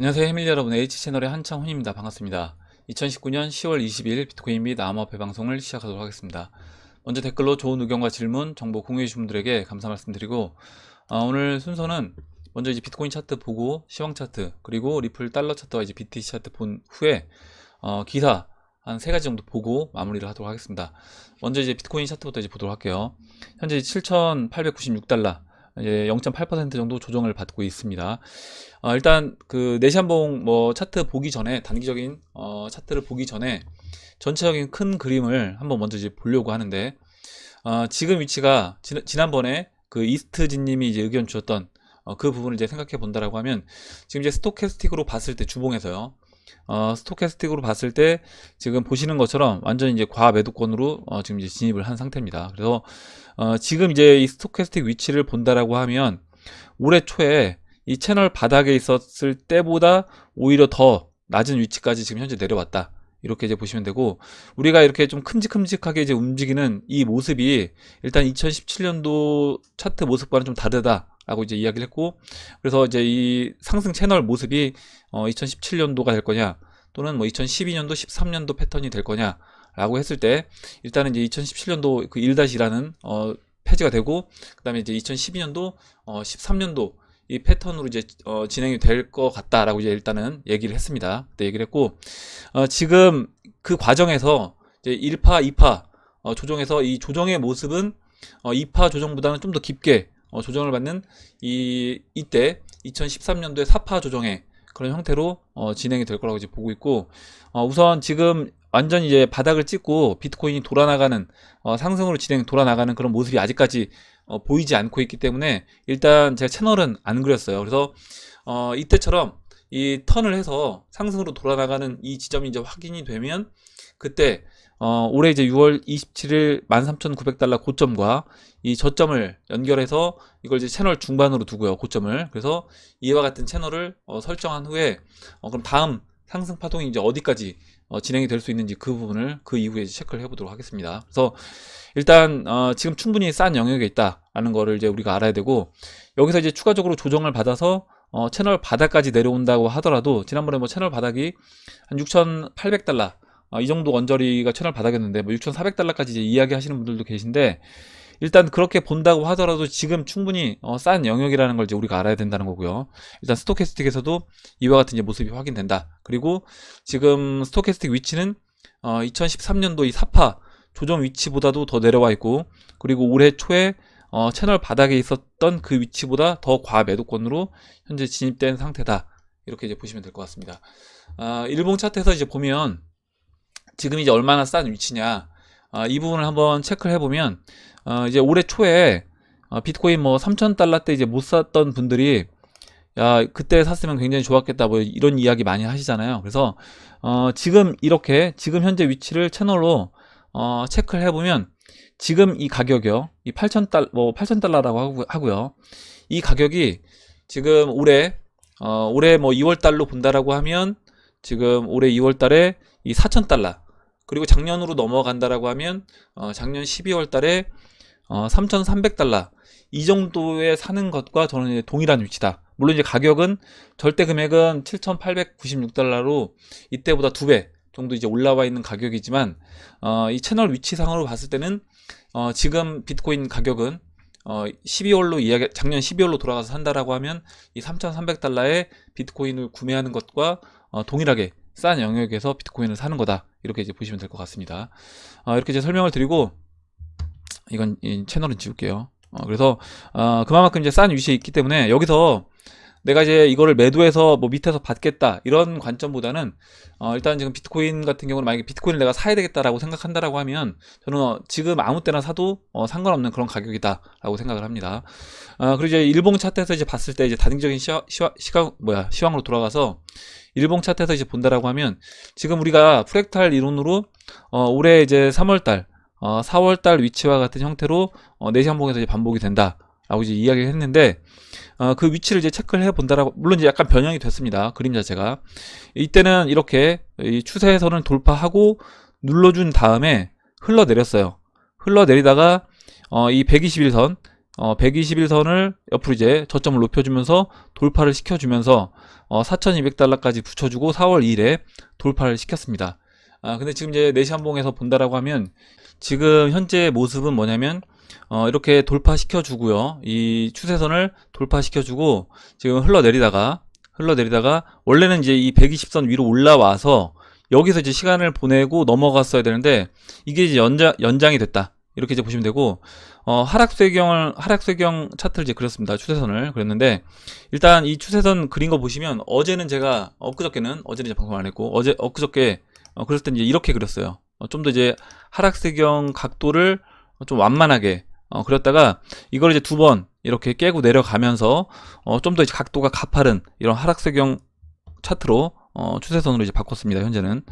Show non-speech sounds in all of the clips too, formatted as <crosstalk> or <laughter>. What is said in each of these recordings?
안녕하세요 해밀 여러분. H채널의 한창훈입니다. 반갑습니다. 2019년 10월 20일 비트코인 및 암호화폐 방송을 시작하도록 하겠습니다. 먼저 댓글로 좋은 의견과 질문 정보 공유해 주신 분들에게 감사 말씀드리고 어, 오늘 순서는 먼저 이제 비트코인 차트 보고 시황 차트 그리고 리플 달러 차트와 이제 BTC 차트 본 후에 어, 기사 한 세 가지 정도 보고 마무리를 하도록 하겠습니다. 먼저 이제 비트코인 차트부터 이제 보도록 할게요. 현재 7,896달러 이제 0.8% 정도 조정을 받고 있습니다. 어, 일단 그 내시한봉 뭐 차트 보기 전에 단기적인 어, 차트를 보기 전에 전체적인 큰 그림을 한번 먼저 이제 보려고 하는데 어, 지금 위치가 지, 지난번에 그 이스트진님이 이제 의견 주셨던 어, 그 부분을 이제 생각해 본다라고 하면 지금 이제 스토캐스틱으로 봤을 때 주봉에서요. 어, 스토캐스틱으로 봤을 때 지금 보시는 것처럼 완전히 이제 과매도권으로 어, 지금 이제 진입을 한 상태입니다. 그래서 어, 지금 이제 이 스토캐스틱 위치를 본다라고 하면 올해 초에 이 채널 바닥에 있었을 때보다 오히려 더 낮은 위치까지 지금 현재 내려왔다. 이렇게 이제 보시면 되고 우리가 이렇게 좀 큼직큼직하게 이제 움직이는 이 모습이 일단 2017년도 차트 모습과는 좀 다르다 라고 이제 이야기를 했고 그래서 이제 이 상승 채널 모습이 어 2017년도가 될 거냐 또는 뭐 2012년도 13년도 패턴이 될 거냐 라고 했을 때 일단은 이제 2017년도 그 1-2라는 어 폐지가 되고 그 다음에 이제 2012년도 어 13년도 이 패턴으로 이제 어, 진행이 될 것 같다라고 이제 일단은 얘기를 했습니다. 그때 얘기를 했고 어, 지금 그 과정에서 이제 1파, 2파 어, 조정에서 이 조정의 모습은 어, 2파 조정보다는 좀 더 깊게 어, 조정을 받는 이 이때 2013년도에 4파 조정의 그런 형태로 어, 진행이 될 거라고 이제 보고 있고 어, 우선 지금 완전 이제 바닥을 찍고 비트코인이 돌아나가는 어, 상승으로 진행 돌아나가는 그런 모습이 아직까지 어, 보이지 않고 있기 때문에 일단 제가 채널은 안 그렸어요. 그래서 어, 이때처럼 이 턴을 해서 상승으로 돌아나가는 이 지점이 이제 확인이 되면 그때 어, 올해 이제 6월 27일 13,900달러 고점과 이 저점을 연결해서 이걸 이제 채널 중반으로 두고요. 고점을. 그래서 이와 같은 채널을 어, 설정한 후에 어, 그럼 다음 상승 파동이 이제 어디까지 어, 진행이 될 수 있는지 그 부분을 그 이후에 체크를 해보도록 하겠습니다. 그래서 일단 어, 지금 충분히 싼 영역에 있다라는 거를 이제 우리가 알아야 되고 여기서 이제 추가적으로 조정을 받아서 어, 채널 바닥까지 내려온다고 하더라도 지난번에 뭐 채널 바닥이 한 6,800달러 어, 이 정도 언저리가 채널 바닥이었는데 뭐 6,400달러까지 이제 이야기하시는 분들도 계신데 일단 그렇게 본다고 하더라도 지금 충분히 어, 싼 영역이라는 걸 이제 우리가 알아야 된다는 거고요. 일단 스토캐스틱에서도 이와 같은 이제 모습이 확인된다. 그리고 지금 스토캐스틱 위치는 어, 2013년도 이 사파 조정 위치보다도 더 내려와 있고 그리고 올해 초에 어, 채널 바닥에 있었던 그 위치보다 더 과매도권으로 현재 진입된 상태다. 이렇게 이제 보시면 될 것 같습니다. 아, 일봉 차트에서 이제 보면 지금 이제 얼마나 싼 위치냐 아, 이 부분을 한번 체크를 해보면 어, 이제 올해 초에 어, 비트코인 뭐 3,000달러 때 이제 못 샀던 분들이 야 그때 샀으면 굉장히 좋았겠다 뭐 이런 이야기 많이 하시잖아요. 그래서 어, 지금 이렇게 지금 현재 위치를 채널로 어, 체크를 해보면 지금 이 가격이요, 이 8,000달 뭐 8,000달러라고 하고요. 이 가격이 지금 올해 어, 올해 뭐 2월 달로 본다라고 하면 지금 올해 2월 달에 이 4,000달러 그리고 작년으로 넘어간다라고 하면 어, 작년 12월 달에 어, 3,300달러 이 정도에 사는 것과 저는 동일한 위치다. 물론 이제 가격은 절대 금액은 7,896달러로 이때보다 두 배 정도 이제 올라와 있는 가격이지만 어, 이 채널 위치상으로 봤을 때는 어, 지금 비트코인 가격은 어, 12월로 이야기 작년 12월로 돌아가서 산다라고 하면 이 3,300달러에 비트코인을 구매하는 것과 어, 동일하게 싼 영역에서 비트코인을 사는 거다 이렇게 이제 보시면 될 것 같습니다. 어, 이렇게 이제 설명을 드리고 이건 이 채널은 지울게요. 어, 그래서 어, 그만큼 이제 싼 위치에 있기 때문에 여기서 내가 이제 이거를 매도해서 뭐 밑에서 받겠다 이런 관점보다는 어, 일단 지금 비트코인 같은 경우는 만약에 비트코인을 내가 사야 되겠다라고 생각한다라고 하면 저는 어, 지금 아무 때나 사도 어, 상관없는 그런 가격이다라고 생각을 합니다. 어, 그리고 이제 일봉 차트에서 이제 봤을 때 이제 시화, 시각 뭐야 시황으로 돌아가서 일봉 차트에서 이제 본다라고 하면 지금 우리가 프랙탈 이론으로 어, 올해 이제 3월달 어, 4월달 위치와 같은 형태로 어, 4시 한봉에서 이제 반복이 된다 라고 이제 이야기를 했는데 어, 그 위치를 이제 체크를 해 본다라고 물론 이제 약간 변형이 됐습니다. 그림 자체가. 이때는 이렇게 이 추세에서는 돌파하고 눌러준 다음에 흘러내렸어요. 흘러내리다가 어, 이 121선 어, 121선을 옆으로 이제 저점을 높여주면서 돌파를 시켜주면서 어, 4,200달러까지 붙여주고 4월 2일에 돌파를 시켰습니다. 아, 근데 지금 이제 내시한봉에서 본다라고 하면 지금 현재 모습은 뭐냐면 어, 이렇게 돌파시켜주고요. 이 추세선을 돌파시켜주고 지금 흘러내리다가 흘러내리다가 원래는 이제 이 120선 위로 올라와서 여기서 이제 시간을 보내고 넘어갔어야 되는데 이게 이제 연장 연장이 됐다. 이렇게 이제 보시면 되고 어, 하락세경을 하락세경 차트를 이제 그렸습니다. 추세선을 그렸는데 일단 이 추세선 그린 거 보시면 어제는 제가 엊그저께는 어제는 이제 방송 안 했고 어제 엊그저께 어, 그랬을 때 이제 이렇게 그렸어요. 어, 좀 더 이제 하락세경 각도를 좀 완만하게 어, 그렸다가 이걸 이제 두 번 이렇게 깨고 내려가면서 어, 좀 더 이제 각도가 가파른 이런 하락세경 차트로 어, 추세선으로 이제 바꿨습니다. 현재는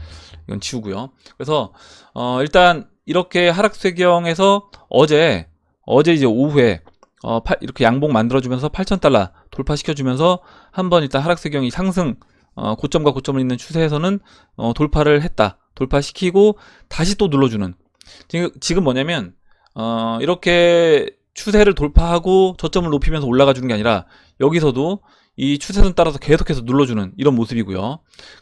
이건 지우고요. 그래서 어, 일단 이렇게 하락세경에서 어제 어제 이제 오후에 어, 팔- 이렇게 양봉 만들어주면서 8,000달러 돌파시켜주면서 한번 일단 하락세경이 상승 어, 고점과 고점을 잇는 추세에서는 어, 돌파를 했다. 돌파시키고 다시 또 눌러주는 지금, 지금 뭐냐면 어, 이렇게 추세를 돌파하고 저점을 높이면서 올라가 주는 게 아니라 여기서도 이 추세선 따라서 계속해서 눌러주는 이런 모습이고요.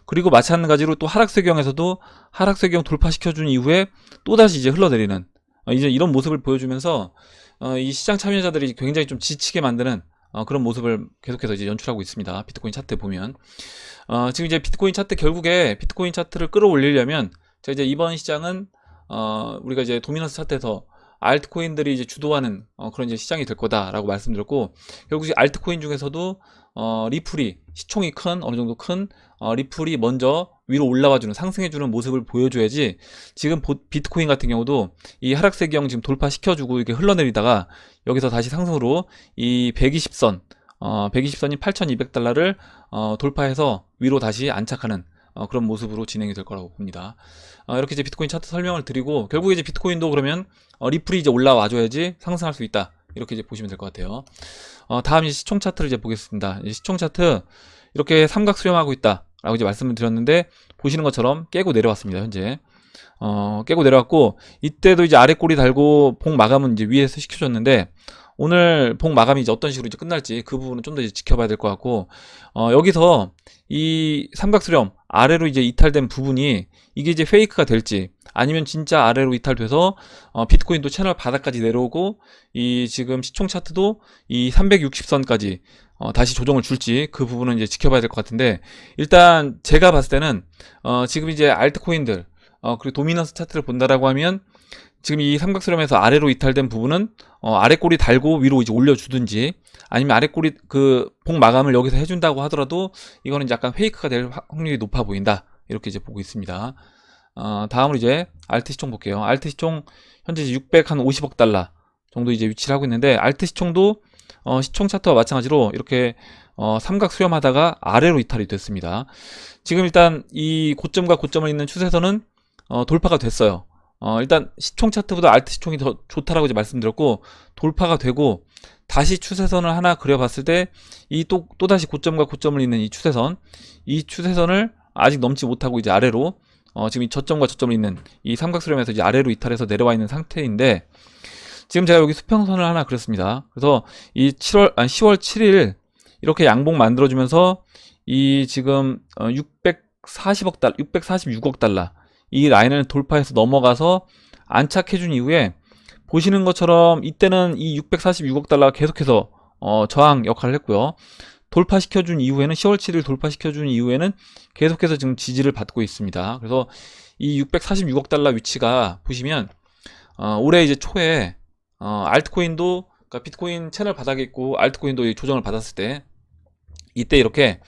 그리고 마찬가지로 또 하락세경에서도 하락세경 돌파시켜준 이후에 또다시 이제 흘러내리는 어, 이제 이런 모습을 보여주면서 어, 이 시장 참여자들이 굉장히 좀 지치게 만드는 어, 그런 모습을 계속해서 이제 연출하고 있습니다. 비트코인 차트 보면 어, 지금 이제 비트코인 차트 결국에 비트코인 차트를 끌어올리려면 제가 이제 이번 시장은 어, 우리가 이제 도미넌스 차트에서 알트코인들이 이제 주도하는 어, 그런 이제 시장이 될 거다라고 말씀드렸고 결국 알트코인 중에서도 어, 리플이 시총이 큰 어느 정도 큰 어, 리플이 먼저 위로 올라와주는 상승해주는 모습을 보여줘야지 지금 보- 비트코인 같은 경우도 이 하락세경 지금 돌파시켜주고 이렇게 흘러내리다가 여기서 다시 상승으로 이 120선 어, 120선이 8,200달러를 어, 돌파해서 위로 다시 안착하는 어, 그런 모습으로 진행이 될 거라고 봅니다. 어, 이렇게 이제 비트코인 차트 설명을 드리고 결국에 이제 비트코인도 그러면 어, 리플이 이제 올라와줘야지 상승할 수 있다. 이렇게 이제 보시면 될 것 같아요. 어, 다음 시총 차트를 이제 보겠습니다. 이 시총 차트 이렇게 삼각 수렴하고 있다라고 이제 말씀을 드렸는데 보시는 것처럼 깨고 내려왔습니다. 현재 어, 깨고 내려왔고 이때도 이제 아래 꼬리 달고 봉 마감은 이제 위에서 시켜줬는데 오늘 봉 마감이 이제 어떤 식으로 이제 끝날지 그 부분은 좀 더 지켜봐야 될 것 같고 어, 여기서 이 삼각 수렴 아래로 이제 이탈된 부분이 이게 이제 페이크가 될지 아니면 진짜 아래로 이탈돼서 어, 비트코인도 채널 바닥까지 내려오고 이 지금 시총 차트도 이 360선까지 어, 다시 조정을 줄지 그 부분은 이제 지켜봐야 될 것 같은데 일단 제가 봤을 때는 어, 지금 이제 알트코인들 어, 그리고 도미넌스 차트를 본다라고 하면 지금 이 삼각수렴에서 아래로 이탈된 부분은 어, 아래 꼬리 달고 위로 이제 올려주든지 아니면 아래 꼬리 그봉 마감을 여기서 해준다고 하더라도 이거는 약간 페이크가 될 확- 확률이 높아 보인다 이렇게 이제 보고 있습니다. 어, 다음으로 이제 알트 시총 볼게요. 알트 시총 현재 650억 달러 정도 이제 위치를 하고 있는데 알트 시총도 어, 시총 차트와 마찬가지로 이렇게 어, 삼각 수렴하다가 아래로 이탈이 됐습니다. 지금 일단 이 고점과 고점을 잇는 추세선은 어, 돌파가 됐어요. 어, 일단 시총 차트보다 알트 시총이 더 좋다라고 이제 말씀드렸고 돌파가 되고 다시 추세선을 하나 그려봤을 때 이 또 또다시 고점과 고점을 잇는 이 추세선 이 추세선을 아직 넘지 못하고 이제 아래로 어, 지금 이 저점과 저점을 잇는 이 삼각수렴에서 이제 아래로 이탈해서 내려와 있는 상태인데 지금 제가 여기 수평선을 하나 그렸습니다. 그래서 이 7월 아니 10월 7일 이렇게 양봉 만들어주면서 이 지금 어, 640억 달러, 646억 달러 이 라인을 돌파해서 넘어가서 안착해준 이후에 보시는 것처럼 이때는 이 646억 달러가 계속해서 어, 저항 역할을 했고요. 돌파시켜준 이후에는 10월 7일 돌파시켜준 이후에는 계속해서 지금 지지를 받고 있습니다. 그래서 이 646억 달러 위치가 보시면 어, 올해 이제 초에 어, 알트코인도 그러니까 비트코인 채널 바닥에 있고 알트코인도 이 조정을 받았을 때 이때 이렇게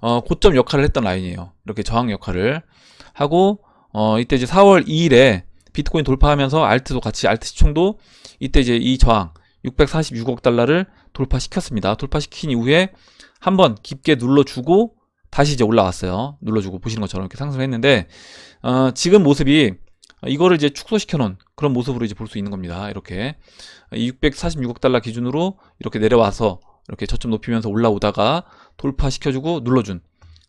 어, 고점 역할을 했던 라인이에요. 이렇게 저항 역할을 하고 어, 이때 이제 4월 2일에 비트코인 돌파하면서 알트도 같이 알트 시총도 이때 이제 이 저항 646억 달러를 돌파시켰습니다. 돌파시킨 이후에 한번 깊게 눌러주고 다시 이제 올라왔어요. 눌러주고 보시는 것처럼 이렇게 상승을 했는데 어, 지금 모습이 이거를 이제 축소시켜 놓은 그런 모습으로 이제 볼 수 있는 겁니다. 이렇게 646억 달러 기준으로 이렇게 내려와서 이렇게 저점 높이면서 올라오다가 돌파시켜주고 눌러준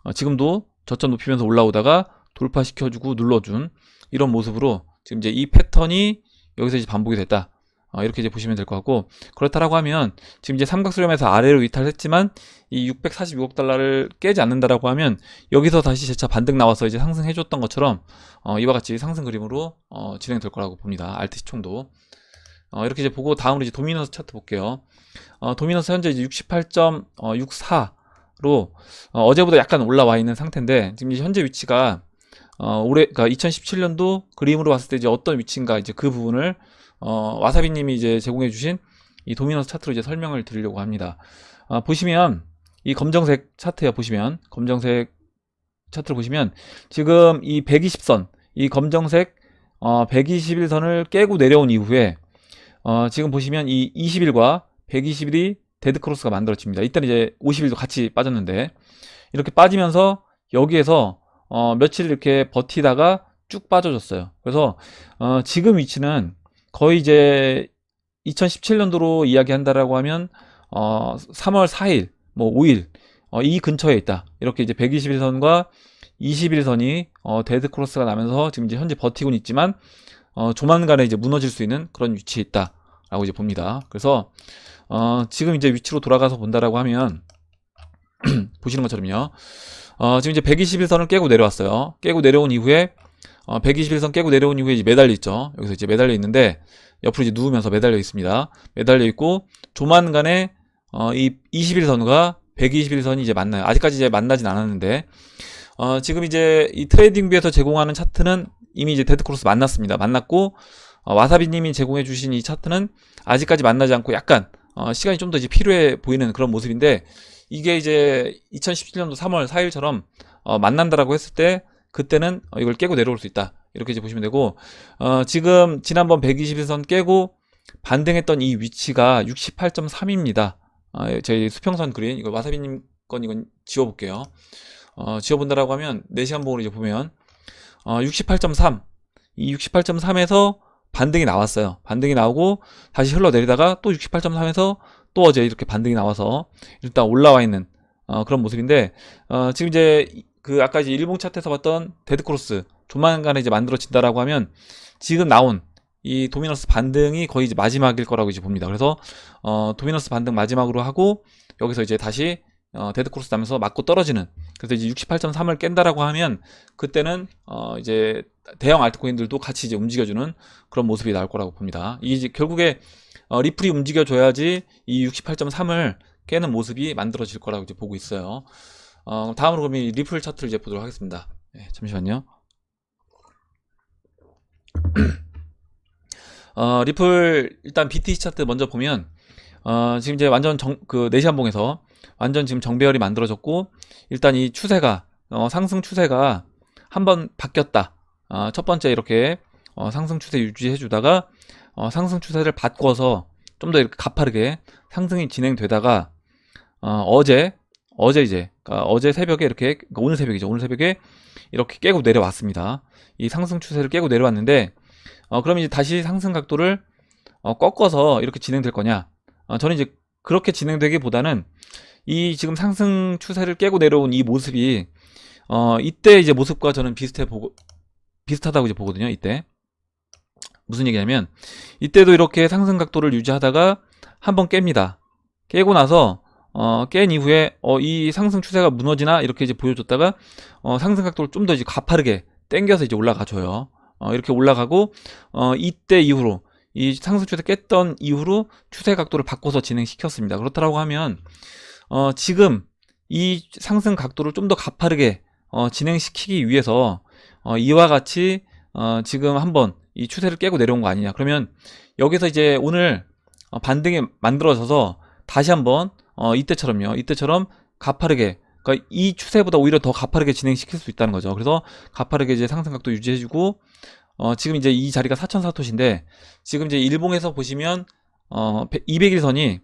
어, 지금도 저점 높이면서 올라오다가 돌파시켜주고 눌러준 이런 모습으로 지금 이제 이 패턴이 여기서 이제 반복이 됐다. 어, 이렇게 이제 보시면 될 것 같고 그렇다라고 하면 지금 이제 삼각 수렴에서 아래로 이탈했지만 이 646억 달러를 깨지 않는다라고 하면 여기서 다시 재차 반등 나와서 이제 상승해줬던 것처럼 어, 이와 같이 상승 그림으로 어, 진행될 거라고 봅니다. 알트 시총도 어, 이렇게 이제 보고 다음으로 이제 도미너스 차트 볼게요. 어, 도미너스 현재 이제 68.64로 어, 제보다 약간 올라와 있는 상태인데 지금 현재 위치가 어, 올해 그러니까 2017년도 그림으로 봤을 때 이제 어떤 위치인가 이제 그 부분을 어, 와사비님이 이제 제공해주신 이 도미너스 차트로 이제 설명을 드리려고 합니다. 아, 보시면 이 검정색 차트에 보시면 검정색 차트를 보시면 지금 이 120선 이 검정색 어, 121선을 깨고 내려온 이후에 어, 지금 보시면 이 20일과 120일이 데드크로스가 만들어집니다. 이때는 이제 50일도 같이 빠졌는데 이렇게 빠지면서 여기에서 어, 며칠 이렇게 버티다가 쭉 빠져줬어요. 그래서 어, 지금 위치는 거의 이제 2017년도로 이야기한다라고 하면 어, 3월 4일, 뭐 5일 어, 이 근처에 있다. 이렇게 이제 121선과 21선이 어, 데드 크로스가 나면서 지금 이제 현재 버티고는 있지만 어, 조만간에 이제 무너질 수 있는 그런 위치에 있다라고 이제 봅니다. 그래서 어, 지금 이제 위치로 돌아가서 본다라고 하면 <clears throat> 보시는 것처럼요. 어, 지금 이제 121선을 깨고 내려왔어요. 깨고 내려온 이후에 어, 121선 깨고 내려온 이후에 이제 매달려 있죠. 여기서 이제 매달려 있는데 옆으로 이제 누우면서 매달려 있습니다. 매달려 있고 조만간에 어, 이 21선과 121선이 이제 만나요. 아직까지 이제 만나진 않았는데 어, 지금 이제 이 트레이딩뷰에서 제공하는 차트는 이미 이제 데드크로스 만났습니다. 만났고 어, 와사비님이 제공해 주신 이 차트는 아직까지 만나지 않고 약간 어, 시간이 좀 더 이제 필요해 보이는 그런 모습인데 이게 이제 2017년도 3월 4일처럼 어, 만난다라고 했을 때 그때는 어, 이걸 깨고 내려올 수 있다. 이렇게 이제 보시면 되고 어, 지금 지난번 121선 깨고 반등했던 이 위치가 68.3입니다. 어, 저희 수평선 그린 이거 와사비님 건 이건 지워볼게요. 어, 지워본다라고 하면 4시간 봉으로 이제 보면 어, 68.3. 이 68.3에서 반등이 나왔어요. 반등이 나오고 다시 흘러내리다가 또 68.3에서 또 어제 이렇게 반등이 나와서 일단 올라와 있는 어, 그런 모습인데 어, 지금 이제 그 아까 이제 일봉 차트에서 봤던 데드크로스 조만간에 이제 만들어진다라고 하면 지금 나온 이 도미너스 반등이 거의 이제 마지막일 거라고 이제 봅니다. 그래서 어, 도미너스 반등 마지막으로 하고 여기서 이제 다시 어, 데드크로스 나면서 맞고 떨어지는 그래서 이제 68.3을 깬다라고 하면 그때는 어, 이제 대형 알트코인들도 같이 이제 움직여주는 그런 모습이 나올 거라고 봅니다. 이게 이제 결국에 어, 리플이 움직여줘야지 이 68.3을 깨는 모습이 만들어질 거라고 이제 보고 있어요. 어, 다음으로 그러면 이 리플 차트를 이제 보도록 하겠습니다. 네, 잠시만요. <clears throat> 어, 리플 일단 BTC 차트 먼저 보면 어, 지금 이제 완전 정, 그 4시간 봉에서 완전 지금 정배열이 만들어졌고 일단 이 추세가 어, 상승 추세가 한번 바뀌었다. 어, 첫 번째 이렇게 어, 상승 추세 유지해 주다가 어, 상승 추세를 바꿔서 좀 더 이렇게 가파르게 상승이 진행되다가 어, 제 어제 이제 그러니까 어제 새벽에 이렇게 그러니까 오늘 새벽이죠. 오늘 새벽에 이렇게 깨고 내려왔습니다. 이 상승 추세를 깨고 내려왔는데 어, 그럼 이제 다시 상승 각도를 어, 꺾어서 이렇게 진행될 거냐? 어, 저는 이제 그렇게 진행되기보다는 이 지금 상승 추세를 깨고 내려온 이 모습이 어, 이때 이제 모습과 저는 비슷해 보고 비슷하다고 이제 보거든요. 이때 무슨 얘기냐면 이때도 이렇게 상승 각도를 유지하다가 한번 깹니다. 깨고 나서 어, 깬 이후에 어, 이 상승 추세가 무너지나 이렇게 이제 보여줬다가 어, 상승 각도를 좀 더 이제 가파르게 땡겨서 이제 올라가줘요. 어, 이렇게 올라가고 어, 이때 이후로 이 상승 추세 깼던 이후로 추세 각도를 바꿔서 진행시켰습니다. 그렇다고 하면 어, 지금 이 상승 각도를 좀 더 가파르게 어, 진행시키기 위해서 어, 이와 같이 어, 지금 한번 이 추세를 깨고 내려온 거 아니냐. 그러면 여기서 이제 오늘 어, 반등이 만들어져서 다시 한번 어, 이때처럼요. 이때처럼 가파르게 그러니까 이 추세보다 오히려 더 가파르게 진행시킬 수 있다는 거죠. 그래서 가파르게 이제 상승 각도 유지해주고 어, 지금 이제 이 자리가 4,4토시인데 지금 이제 일봉에서 보시면 어, 200일선이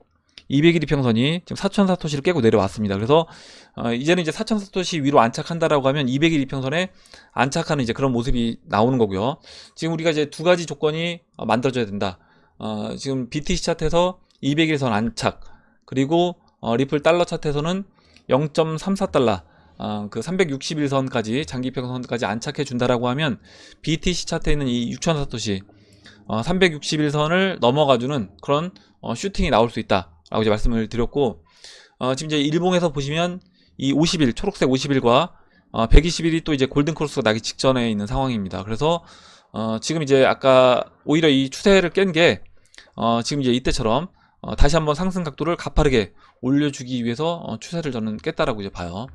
200일 이평선이 지금 4,4토시를 깨고 내려왔습니다. 그래서 어, 이제는 이제 4,4토시 위로 안착한다라고 하면 200일 이평선에 안착하는 이제 그런 모습이 나오는 거고요. 지금 우리가 이제 두 가지 조건이 어, 만들어져야 된다. 어, 지금 BTC 차트에서 200일선 안착 그리고 어, 리플 달러 차트에서는 0.34달러 어, 그 361선까지 장기 평선까지 안착해 준다라고 하면 BTC 차트에 있는 이 6,000사토시 어, 361선을 넘어가주는 그런 어, 슈팅이 나올 수 있다 라고 이제 말씀을 드렸고 어, 지금 이제 일봉에서 보시면 이 50일 초록색 50일과 어, 120일이 또 이제 골든 크로스가 나기 직전에 있는 상황입니다. 그래서 어, 지금 이제 아까 오히려 이 추세를 깬게 어, 지금 이제 이때처럼 어, 다시 한번 상승 각도를 가파르게 올려주기 위해서 어, 추세를 저는 깼다라고 이제 봐요.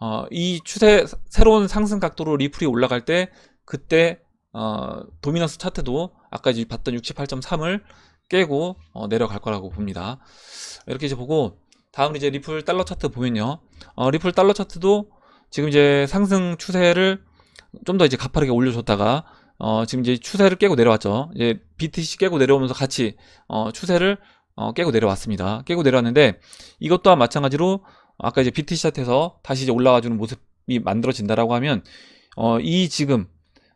어, 이 추세 새로운 상승 각도로 리플이 올라갈 때 그때 어, 도미너스 차트도 아까 이제 봤던 68.3을 깨고 어, 내려갈 거라고 봅니다. 이렇게 이제 보고 다음 이제 리플 달러 차트 보면요. 어, 리플 달러 차트도 지금 이제 상승 추세를 좀 더 이제 가파르게 올려줬다가 어, 지금 이제 추세를 깨고 내려왔죠. 이제 BTC 깨고 내려오면서 같이 어, 추세를 어, 깨고 내려왔습니다. 깨고 내려왔는데 이것 또한 마찬가지로 아까 이제 BTC 차트에서 다시 이제 올라와 주는 모습이 만들어진다라고 하면 어, 이 지금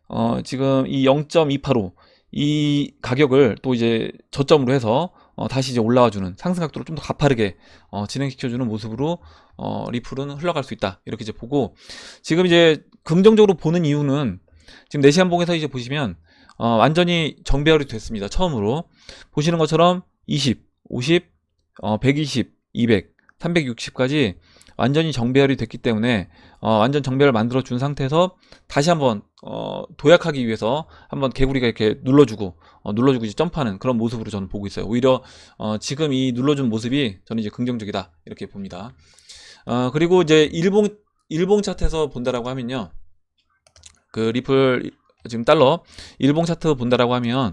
어, 지금 이 0.285 이 가격을 또 이제 저점으로 해서 어, 다시 이제 올라와주는 상승 각도를 좀 더 가파르게 어, 진행시켜주는 모습으로 어, 리플은 흘러갈 수 있다. 이렇게 이제 보고 지금 이제 긍정적으로 보는 이유는 지금 4시간 봉에서 이제 보시면 어, 완전히 정배열이 됐습니다. 처음으로. 보시는 것처럼 20, 50, 어, 120, 200, 360까지 완전히 정배열이 됐기 때문에 어, 완전 정배열 만들어 준 상태에서 다시 한번 어, 도약하기 위해서 한번 개구리가 이렇게 눌러주고 어, 눌러주고 이제 점프하는 그런 모습으로 저는 보고 있어요. 오히려 어, 지금 이 눌러준 모습이 저는 이제 긍정적이다 이렇게 봅니다. 어, 그리고 이제 일봉 일봉 차트에서 본다라고 하면요, 그 리플 지금 달러 일봉 차트 본다라고 하면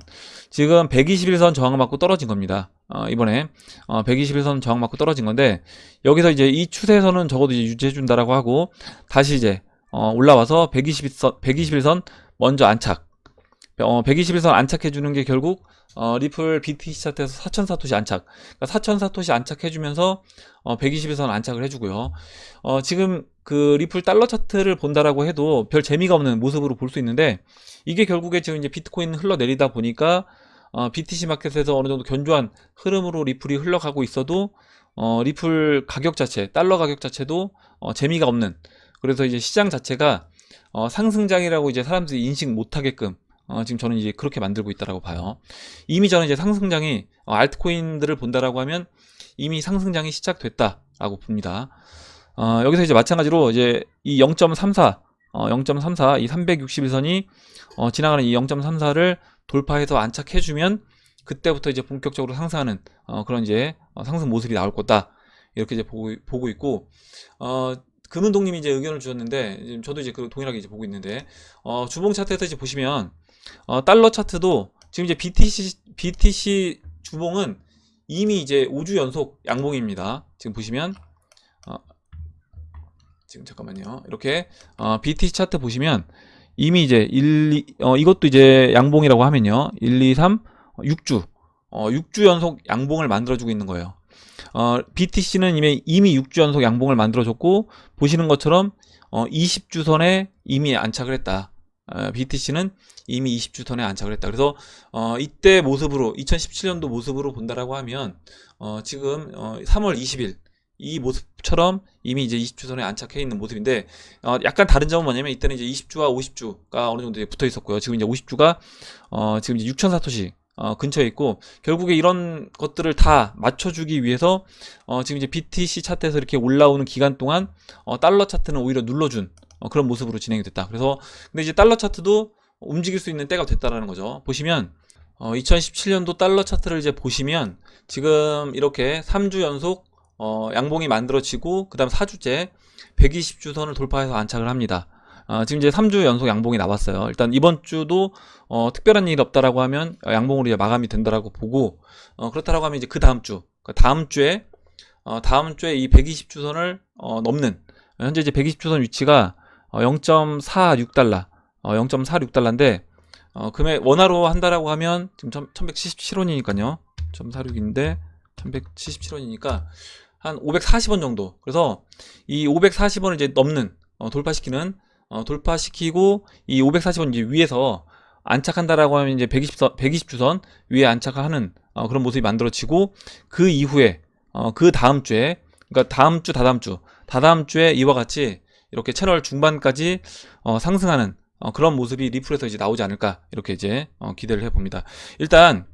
지금 121선 저항을 맞고 떨어진 겁니다. 어, 이번에 어, 121선 저항 맞고 떨어진 건데 여기서 이제 이 추세선은 적어도 이제 유지해 준다라고 하고 다시 이제 어, 올라와서 121선 121선 먼저 안착. 어, 121선 안착해 주는 게 결국 어, 리플 BTC 차트에서 4,000사토시 안착. 그러니까 4,000사토시 안착해 주면서 어, 121선 안착을 해 주고요. 어, 지금 그 리플 달러 차트를 본다라고 해도 별 재미가 없는 모습으로 볼 수 있는데 이게 결국에 지금 이제 비트코인 흘러내리다 보니까 어, BTC 마켓에서 어느 정도 견조한 흐름으로 리플이 흘러가고 있어도 어, 리플 가격 자체, 달러 가격 자체도 어, 재미가 없는 그래서 이제 시장 자체가 어, 상승장이라고 이제 사람들이 인식 못하게끔 어, 지금 저는 이제 그렇게 만들고 있다라고 봐요. 이미 저는 이제 상승장이 어, 알트코인들을 본다라고 하면 이미 상승장이 시작됐다라고 봅니다. 어, 여기서 이제 마찬가지로 이제 이 0.34, 어, 0.34, 이 361선이 어, 지나가는 이 0.34를 돌파해서 안착해주면 그때부터 이제 본격적으로 상승하는 어, 그런 이제 어, 상승 모습이 나올 거다 이렇게 이제 보고, 보고 있고 어, 금은동님이 이제 의견을 주셨는데 저도 이제 그 동일하게 이제 보고 있는데 어, 주봉 차트에서 이제 보시면 어, 달러 차트도 지금 이제 BTC BTC 주봉은 이미 이제 5주 연속 양봉입니다. 지금 보시면 어, 지금 잠깐만요. 이렇게 어, BTC 차트 보시면 이미 이제 1, 2, 어, 이것도 이제 양봉이라고 하면요. 1, 2, 3, 6주. 어, 6주 연속 양봉을 만들어주고 있는 거예요. 어, BTC는 이미, 이미 6주 연속 양봉을 만들어줬고, 보시는 것처럼, 어, 20주 선에 이미 안착을 했다. 어, BTC는 이미 20주 선에 안착을 했다. 그래서, 어, 이때 모습으로, 2017년도 모습으로 본다라고 하면, 어, 지금, 어, 3월 20일, 이 모습처럼 이미 이제 20주선에 안착해 있는 모습인데 어, 약간 다른 점은 뭐냐면 이때는 이제 20주와 50주가 어느 정도 붙어 있었고요. 지금 이제 50주가 어, 지금 이제 6천 사토시 어, 근처에 있고 결국에 이런 것들을 다 맞춰주기 위해서 어, 지금 이제 BTC 차트에서 이렇게 올라오는 기간 동안 어, 달러 차트는 오히려 눌러준 어, 그런 모습으로 진행이 됐다. 그래서 근데 이제 달러 차트도 움직일 수 있는 때가 됐다라는 거죠. 보시면 어, 2017년도 달러 차트를 이제 보시면 지금 이렇게 3주 연속 어, 양봉이 만들어지고 그 다음 4주째 120주선을 돌파해서 안착을 합니다. 어, 지금 이제 3주 연속 양봉이 나왔어요. 일단 이번 주도 어, 특별한 일 없다라고 하면 양봉으로 이제 마감이 된다라고 보고 어, 그렇다라고 하면 이제 그 다음 주, 그 다음 주에 어, 다음 주에 이 120주선을 어, 넘는 현재 이제 120주선 위치가 어, 0.46달러, 어, 0.46달러인데 어, 금액 원화로 한다라고 하면 지금 1177원이니까요. 0.46인데 1177원이니까 한 540원 정도. 그래서 이 540원을 이제 넘는 어, 돌파시키는 어, 돌파시키고 이 540원 이제 위에서 안착한다라고 하면 이제 120선 120주선 위에 안착하는 어, 그런 모습이 만들어지고 그 이후에 어, 그 다음 주에 그러니까 다음 주 다다음 주 다다음 주에 이와 같이 이렇게 채널 중반까지 어, 상승하는 어, 그런 모습이 리플에서 이제 나오지 않을까 이렇게 이제 어, 기대를 해봅니다. 일단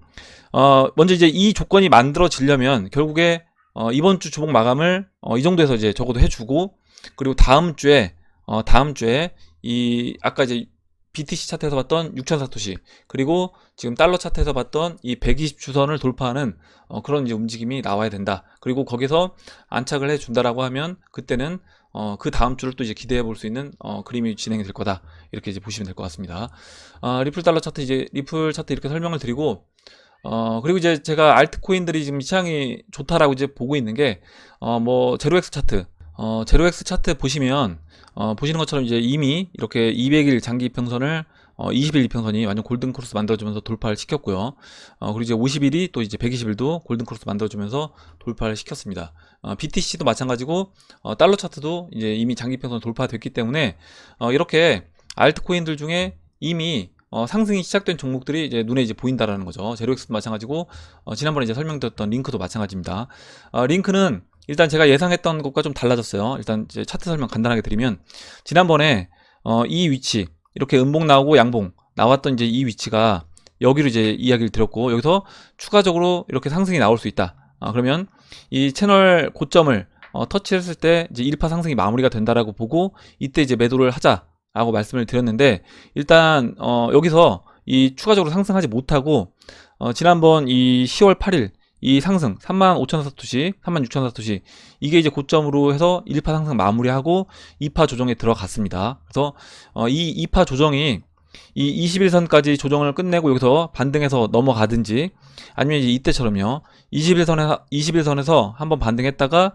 어, 먼저 이제 이 조건이 만들어지려면 결국에 어, 이번 주 주봉 마감을 어, 이 정도에서 이제 적어도 해주고 그리고 다음 주에 어, 다음 주에 이 아까 이제 BTC 차트에서 봤던 6천 사토시 그리고 지금 달러 차트에서 봤던 이 120 주선을 돌파하는 어, 그런 이제 움직임이 나와야 된다. 그리고 거기서 안착을 해 준다라고 하면 그때는 어, 그 다음 주를 또 이제 기대해 볼 수 있는 어, 그림이 진행이 될 거다. 이렇게 이제 보시면 될 것 같습니다. 아, 리플 달러 차트 이제 리플 차트 이렇게 설명을 드리고 어, 그리고 이제 제가 알트코인들이 지금 시장이 좋다라고 이제 보고 있는 게, 어, 뭐, 제로엑스 차트, 어, 제로엑스 차트 보시면, 어, 보시는 것처럼 이제 이미 이렇게 200일 장기 이평선을 어, 20일 이평선이 완전 골든 크로스 만들어주면서 돌파를 시켰고요. 어, 그리고 이제 50일이 또 이제 120일도 골든 크로스 만들어주면서 돌파를 시켰습니다. 어, BTC도 마찬가지고 어, 달러 차트도 이제 이미 장기 이평선 돌파됐기 때문에 어, 이렇게 알트코인들 중에 이미 어, 상승이 시작된 종목들이 이제 눈에 이제 보인다라는 거죠. 제로엑스도 마찬가지고 어, 지난번에 이제 설명드렸던 링크도 마찬가지입니다. 어, 링크는 일단 제가 예상했던 것과 좀 달라졌어요. 일단 이제 차트 설명 간단하게 드리면 지난번에 어, 이 위치 이렇게 음봉 나오고 양봉 나왔던 이제 이 위치가 여기로 이제 이야기를 드렸고 여기서 추가적으로 이렇게 상승이 나올 수 있다. 아, 그러면 이 채널 고점을 어, 터치했을 때 이제 1파 상승이 마무리가 된다라고 보고 이때 이제 매도를 하자 라고 말씀을 드렸는데 일단 어, 여기서 이 추가적으로 상승하지 못하고 어, 지난번 이 10월 8일 이 상승 35,000 사토시, 36,000 사토시 이게 이제 고점으로 해서 1파 상승 마무리하고 2파 조정에 들어갔습니다. 그래서 어, 이 2파 조정이 이 21선까지 조정을 끝내고 여기서 반등해서 넘어가든지 아니면 이제 이때처럼요. 21선에서 21선에서 한번 반등했다가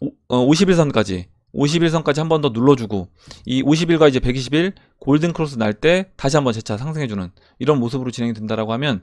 오, 51선까지 51선까지 한 번 더 눌러주고 이 50일과 이제 120일 골든 크로스 날 때 다시 한번 재차 상승해주는 이런 모습으로 진행이 된다라고 하면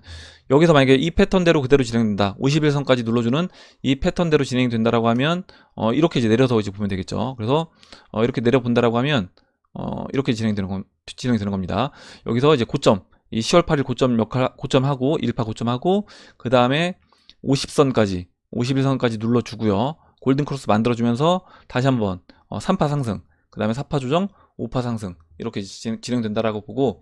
여기서 만약에 이 패턴대로 그대로 진행된다 51선까지 눌러주는 이 패턴대로 진행이 된다라고 하면 어, 이렇게 이제 내려서 이제 보면 되겠죠. 그래서 어, 이렇게 내려 본다라고 하면 어, 이렇게 진행되는 건 진행이 되는 겁니다. 여기서 이제 고점 이 10월 8일 고점 역할 고점하고 1파 고점하고 그 다음에 50선까지 51선까지 눌러주고요. 골든 크로스 만들어주면서 다시 한번 어, 3파 상승, 그 다음에 4파 조정, 5파 상승 이렇게 진, 진행 된다라고 보고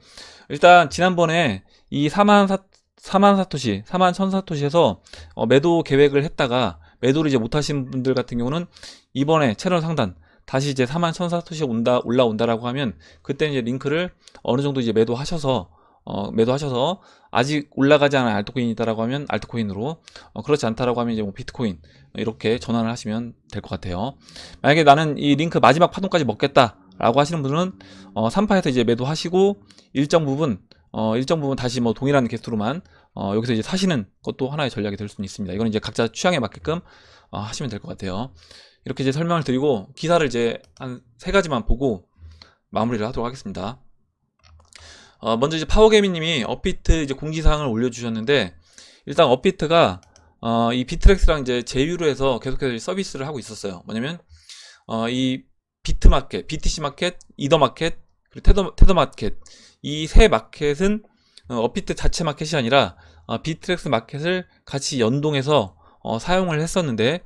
일단 지난번에 이 4만 사 4만 사토시, 4만 1000 사토시에서 어, 매도 계획을 했다가 매도를 이제 못하신 분들 같은 경우는 이번에 채널 상단 다시 이제 4만 1000 사토시 온다 올라온다라고 하면 그때 이제 링크를 어느 정도 이제 매도하셔서 어, 매도하셔서 아직 올라가지 않은 알트코인이 있다라고 하면 알트코인으로 어, 그렇지 않다라고 하면 이제 뭐 비트코인 이렇게 전환을 하시면 될 것 같아요. 만약에 나는 이 링크 마지막 파동까지 먹겠다라고 하시는 분은 어, 3파에서 이제 매도하시고 일정 부분 어, 일정 부분 다시 뭐 동일한 개수로만 어, 여기서 이제 사시는 것도 하나의 전략이 될 수는 있습니다. 이건 이제 각자 취향에 맞게끔 어, 하시면 될 것 같아요. 이렇게 이제 설명을 드리고 기사를 이제 한 세 가지만 보고 마무리를 하도록 하겠습니다. 어, 먼저 이제 파워게이님이 업비트 이제 공지사항을 올려주셨는데 일단 업비트가 어, 이 비트렉스랑 이제 제휴로 해서 계속해서 서비스를 하고 있었어요. 뭐냐면 어, 이 비트 마켓, BTC 마켓, 이더 마켓, 그리고 테더, 테더 마켓 이 세 마켓은 어, 업비트 자체 마켓이 아니라 어, 비트렉스 마켓을 같이 연동해서 어, 사용을 했었는데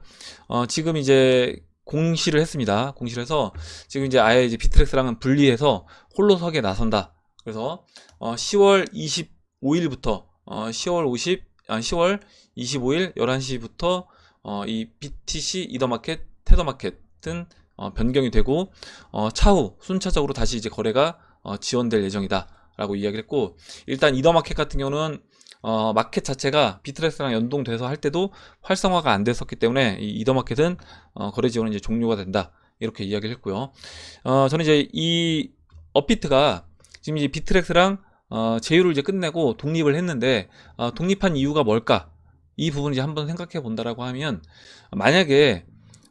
어, 지금 이제 공시를 했습니다. 공시를 해서 지금 이제 아예 이제 비트렉스랑은 분리해서 홀로 서게 나선다. 그래서 어, 10월 25일부터 어, 10월 50, 아 10월 25일 11시부터 어, 이 BTC 이더마켓, 테더마켓은 어, 변경이 되고 어, 차후 순차적으로 다시 이제 거래가 어, 지원될 예정이다라고 이야기를 했고 일단 이더마켓 같은 경우는 어, 마켓 자체가 비트렉스랑 연동돼서 할 때도 활성화가 안 됐었기 때문에 이 이더마켓은 어, 거래 지원은 이제 종료가 된다 이렇게 이야기를 했고요. 어, 저는 이제 이 업비트가 지금 이제 비트렉스랑 어, 제휴를 이제 끝내고 독립을 했는데 어, 독립한 이유가 뭘까? 이 부분 이제 한번 생각해 본다라고 하면 만약에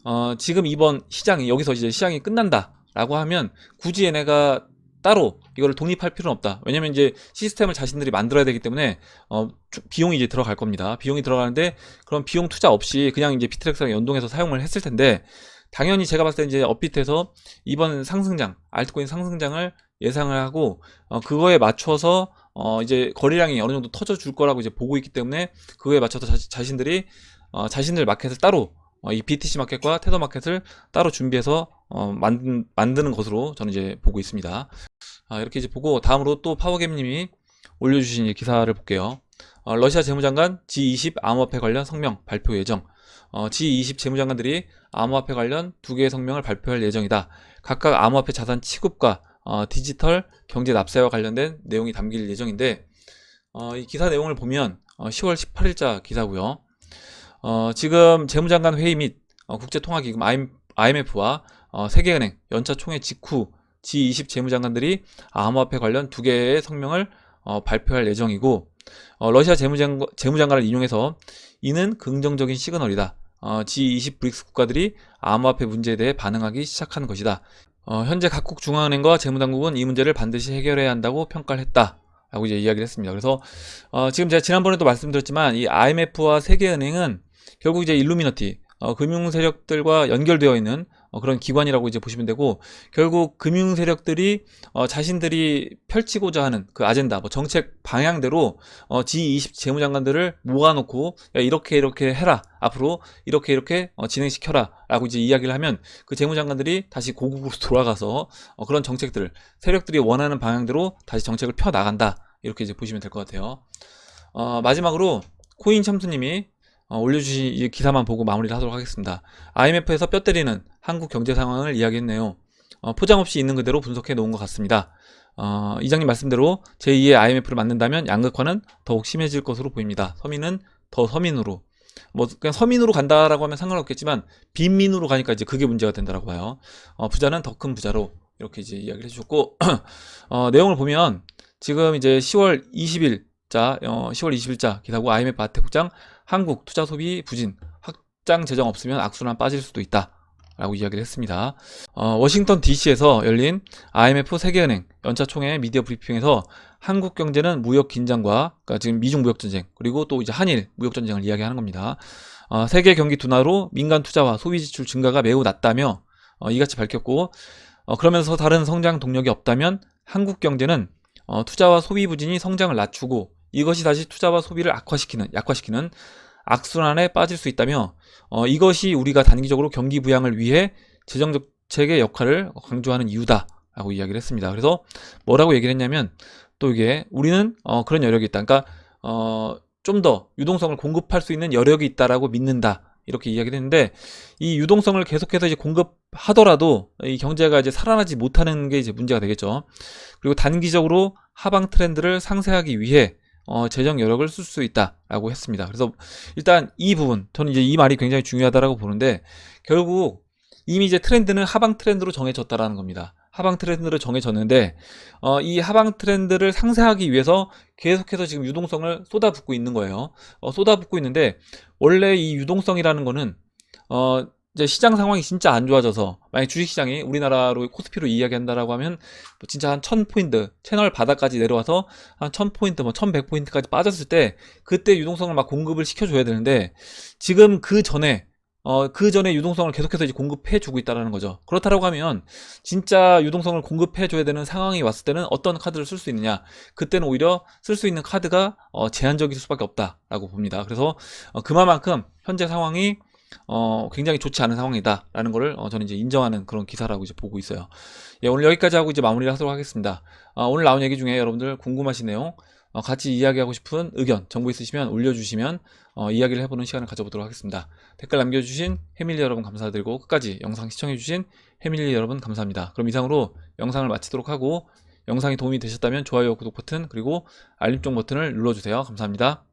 어, 지금 이번 시장이 여기서 이제 시장이 끝난다라고 하면 굳이 얘네가 따로 이거를 독립할 필요는 없다. 왜냐면 이제 시스템을 자신들이 만들어야 되기 때문에 어, 비용이 이제 들어갈 겁니다. 비용이 들어가는데 그런 비용 투자 없이 그냥 이제 비트렉스랑 연동해서 사용을 했을 텐데 당연히 제가 봤을 때 이제 업비트에서 이번 상승장, 알트코인 상승장을 예상을 하고 어, 그거에 맞춰서 어, 이제 거래량이 어느 정도 터져 줄 거라고 이제 보고 있기 때문에 그거에 맞춰서 자, 신들이 어, 자신들 마켓을 따로 어, 이 BTC 마켓과 테더 마켓을 따로 준비해서 어, 만든, 만드는 것으로 저는 이제 보고 있습니다. 아, 이렇게 이제 보고 다음으로 또 파워겜님이 올려주신 이 기사를 볼게요. 어, 러시아 재무장관 G20 암호화폐 관련 성명 발표 예정. 어, G20 재무장관들이 암호화폐 관련 두 개의 성명을 발표할 예정이다. 각각 암호화폐 자산 취급과 어, 디지털 경제 납세와 관련된 내용이 담길 예정인데 어, 이 기사 내용을 보면 어, 10월 18일자 기사고요. 어, 지금 재무장관 회의 및 어, 국제통화기금 IMF와 어, 세계은행 연차 총회 직후 G20 재무장관들이 암호화폐 관련 두 개의 성명을 어, 발표할 예정이고 어, 러시아 재무장, 재무장관을 인용해서 이는 긍정적인 시그널이다. 어, G20 브릭스 국가들이 암호화폐 문제에 대해 반응하기 시작한 것이다. 어, 현재 각국 중앙은행과 재무당국은 이 문제를 반드시 해결해야 한다고 평가를 했다. 라고 이제 이야기를 했습니다. 그래서 어, 지금 제가 지난번에도 말씀드렸지만 이 IMF와 세계은행은 결국 이제 일루미너티 어, 금융 세력들과 연결되어 있는 어, 그런 기관이라고 이제 보시면 되고 결국 금융 세력들이 어, 자신들이 펼치고자 하는 그 아젠다, 뭐 정책 방향대로 어, G20 재무장관들을 모아놓고 야, 이렇게 이렇게 해라. 앞으로 이렇게 이렇게 어, 진행시켜라라고 이제 이야기를 하면 그 재무장관들이 다시 고국으로 <laughs> 돌아가서 어, 그런 정책들을 세력들이 원하는 방향대로 다시 정책을 펴 나간다. 이렇게 이제 보시면 될 것 같아요. 어, 마지막으로 코인 참수님이 어, 올려주신 이 기사만 보고 마무리를 하도록 하겠습니다. IMF에서 뼈 때리는 한국 경제 상황을 이야기했네요. 어, 포장 없이 있는 그대로 분석해 놓은 것 같습니다. 어, 이장님 말씀대로 제2의 IMF를 만든다면 양극화는 더욱 심해질 것으로 보입니다. 서민은 더 서민으로 뭐 그냥 서민으로 간다라고 하면 상관없겠지만 빈민으로 가니까 이제 그게 문제가 된다라고 봐요. 어, 부자는 더 큰 부자로 이렇게 이제 이야기를 해주셨고 <clears throat> 어, 내용을 보면 지금 이제 10월 20일 자 어, 10월 20일자 기사고 IMF 아태국장 한국 투자 소비 부진 확장 재정 없으면 악순환 빠질 수도 있다. 라고 이야기를 했습니다. 어, 워싱턴 DC에서 열린 IMF 세계은행 연차 총회 미디어 브리핑에서 한국 경제는 무역 긴장과 그러니까 지금 미중 무역 전쟁 그리고 또 이제 한일 무역 전쟁을 이야기하는 겁니다. 어, 세계 경기 둔화로 민간 투자와 소비 지출 증가가 매우 낮다며 어, 이같이 밝혔고 어, 그러면서 다른 성장 동력이 없다면 한국 경제는 어, 투자와 소비 부진이 성장을 낮추고 이것이 다시 투자와 소비를 악화시키는 약화시키는 악순환에 빠질 수 있다며 어, 이것이 우리가 단기적으로 경기 부양을 위해 재정 정책의 역할을 강조하는 이유다라고 이야기를 했습니다. 그래서 뭐라고 얘기를 했냐면 또 이게 우리는 어, 그런 여력이 있다. 그러니까 어, 좀 더 유동성을 공급할 수 있는 여력이 있다라고 믿는다. 이렇게 이야기를 했는데 이 유동성을 계속해서 이제 공급하더라도 이 경제가 이제 살아나지 못하는 게 이제 문제가 되겠죠. 그리고 단기적으로 하방 트렌드를 상쇄하기 위해 어, 재정 여력을 쓸 수 있다라고 했습니다. 그래서 일단 이 부분 저는 이제 이 말이 굉장히 중요하다라고 보는데 결국 이미 이제 트렌드는 하방 트렌드로 정해졌다라는 겁니다. 하방 트렌드로 정해졌는데 어, 이 하방 트렌드를 상쇄하기 위해서 계속해서 지금 유동성을 쏟아붓고 있는 거예요. 어, 쏟아붓고 있는데 원래 이 유동성이라는 거는 어, 이제 시장 상황이 진짜 안 좋아져서 만약 주식 시장이 우리나라로 코스피로 이야기한다라고 하면 뭐 진짜 한 1000포인트 채널 바닥까지 내려와서 한 1000포인트 뭐 1100포인트까지 빠졌을 때 그때 유동성을 막 공급을 시켜줘야 되는데 지금 그 전에 어, 그 전에 유동성을 계속해서 이제 공급해 주고 있다라는 거죠. 그렇다라고 하면 진짜 유동성을 공급해 줘야 되는 상황이 왔을 때는 어떤 카드를 쓸 수 있느냐? 그때는 오히려 쓸 수 있는 카드가 어, 제한적일 수밖에 없다라고 봅니다. 그래서 어, 그만큼 현재 상황이 어, 굉장히 좋지 않은 상황이다라는 거를 어, 저는 이제 인정하는 그런 기사라고 이제 보고 있어요. 예, 오늘 여기까지 하고 이제 마무리를 하도록 하겠습니다. 어, 오늘 나온 얘기 중에 여러분들 궁금하신 내용, 어, 같이 이야기하고 싶은 의견, 정보 있으시면 올려주시면 어, 이야기를 해보는 시간을 가져보도록 하겠습니다. 댓글 남겨주신 해밀리 여러분 감사드리고 끝까지 영상 시청해주신 해밀리 여러분 감사합니다. 그럼 이상으로 영상을 마치도록 하고 영상이 도움이 되셨다면 좋아요, 구독 버튼 그리고 알림 종 버튼을 눌러주세요. 감사합니다.